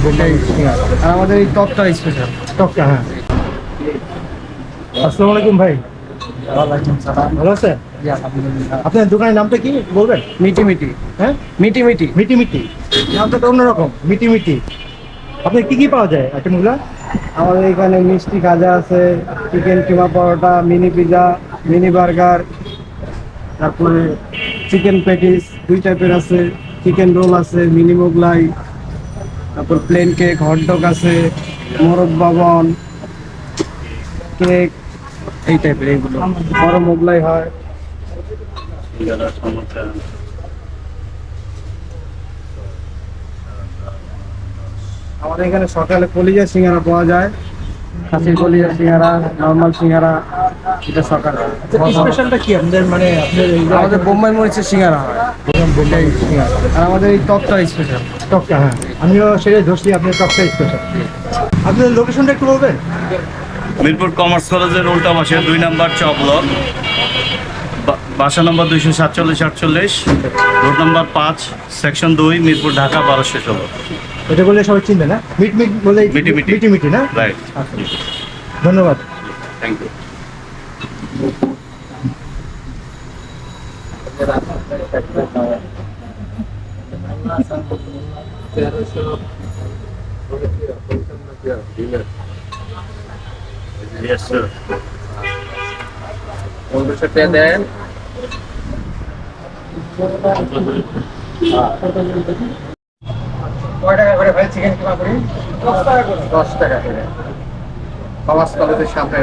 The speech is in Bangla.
আর আমাদের এই টপটা স্পেশাল টকটা হ্যাঁ। আসসালামু আলাইকুম ভাই। ভালো আছেন? আপনার দোকানের নামটা কি বলবেন? মিটি মিটি হ্যাঁ? মিটি মিটি মিটি মিটি নামটা তো অন্যরকম মিটি মিটি আপনার কি কি পাওয়া যায় আইটেমগুলো আমাদের এখানে মিষ্টি খাজা আছে chicken keema paratha mini pizza mini burger তারপরে চিকেন প্যাটিস দুই টাইপের আছে চিকেন রোল আছে মিনি মোগলাই তারপর প্লেন কেক হটডগ আছে মোরগ বাবন কেক এই টাইপের এইগুলো। বড় মোগলাই হয়। আমাদের এখানে সকালে কলিজা সিঙ্গারা পাওয়া যায়। খাসির কলিজা সিঙ্গারা নর্মাল সিঙ্গারা এটা সকালে। স্পেশালটা কি আপনাদের মানে আপনাদের আমাদের বোম্বাই মরিচের সিঙ্গারা হয়। আর আমাদের এই টপটা স্পেশাল টকটা হ্যাঁ। আমিও সেটাই ধরছি আপনার টকটা স্পেশাল আপনাদের লোকেশনটা একটু বলবেন? মিরপুর কমার্স কলেজের উল্টা পাশে দুই নাম্বার চ ব্লক বা- বাসা নম্বর দুইশো সাতচল্লিশ আটচল্লিশ রোড নাম্বার পাঁচ সেকশন দুই মিরপুর ঢাকা বারোশো ষোলো। এটা বললে সবাই চিনবে না? মিট মিট বলে মিটি মিটি। মিটি মিটি না? রাইট আচ্ছা ধন্যবাদ। থ্যাংক ইউ তেরোশো পনেরোশো টাকা দেন কয় টাকা করে ভাই চিকেন কিমা করি দশ টাকা করে দশ টাকা কলেজের সামনে